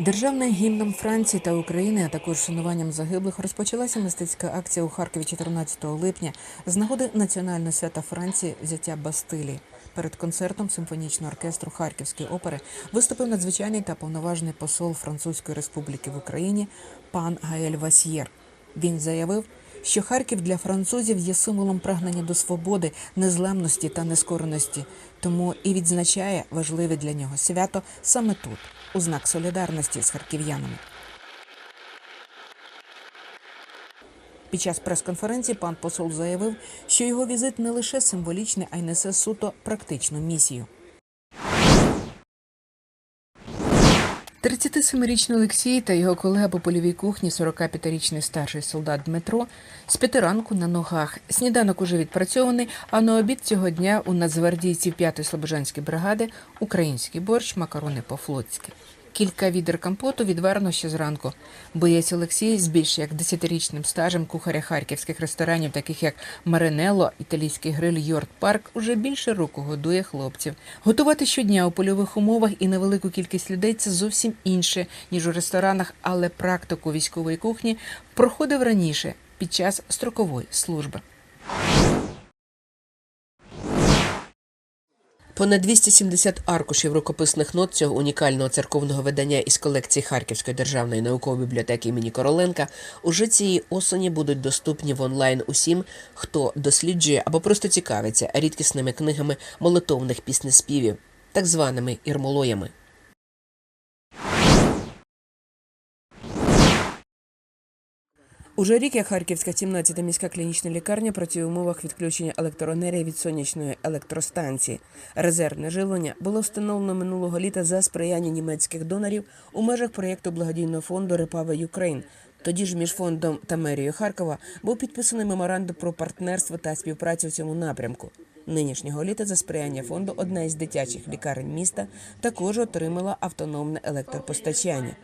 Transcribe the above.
Державним гімном Франції та України, а також шануванням загиблих, розпочалася мистецька акція у Харкові 14 липня з нагоди національного свята Франції взяття Бастилії. Перед концертом симфонічного оркестру Харківської опери виступив надзвичайний та повноважний посол Французької Республіки в Україні пан Гаель Васьєр. Він заявив, що Харків для французів є символом прагнення до свободи, незламності та нескореності, тому і відзначає важливе для нього свято саме тут, у знак солідарності з харків'янами. Під час прес-конференції пан посол заявив, що його візит не лише символічний, а й несе суто практичну місію. 37-річний Олексій та його колега по польовій кухні, 45-річний старший солдат Дмитро, з п'яти ранку на ногах. Сніданок уже відпрацьований, а на обід цього дня у нацгвардійців 5-ї слобожанської бригади український борщ, макарони по-флотськи. Кілька відер компоту відверно ще зранку. Боєць Олексій з більш як десятирічним стажем кухаря харківських ресторанів, таких як Маринелло, італійський гриль Йорт Парк, уже більше року годує хлопців. Готувати щодня у польових умовах і на велику кількість людей це зовсім інше ніж у ресторанах, але практику військової кухні проходив раніше під час строкової служби. Понад 270 аркушів рукописних нот цього унікального церковного видання із колекції Харківської державної наукової бібліотеки імені Короленка уже цієї осені будуть доступні в онлайн усім, хто досліджує або просто цікавиться рідкісними книгами молитовних піснеспівів, так званими ірмолоями. Уже рік як Харківська 17-та міська клінічна лікарня працює в умовах відключення електроенергії від сонячної електростанції. Резервне живлення було встановлено минулого літа за сприяння німецьких донорів у межах проєкту благодійного фонду Репава Юкрейн. Тоді ж між фондом та мерією Харкова був підписаний меморандум про партнерство та співпрацю в цьому напрямку. Нинішнього літа за сприяння фонду одна із дитячих лікарень міста також отримала автономне електропостачання.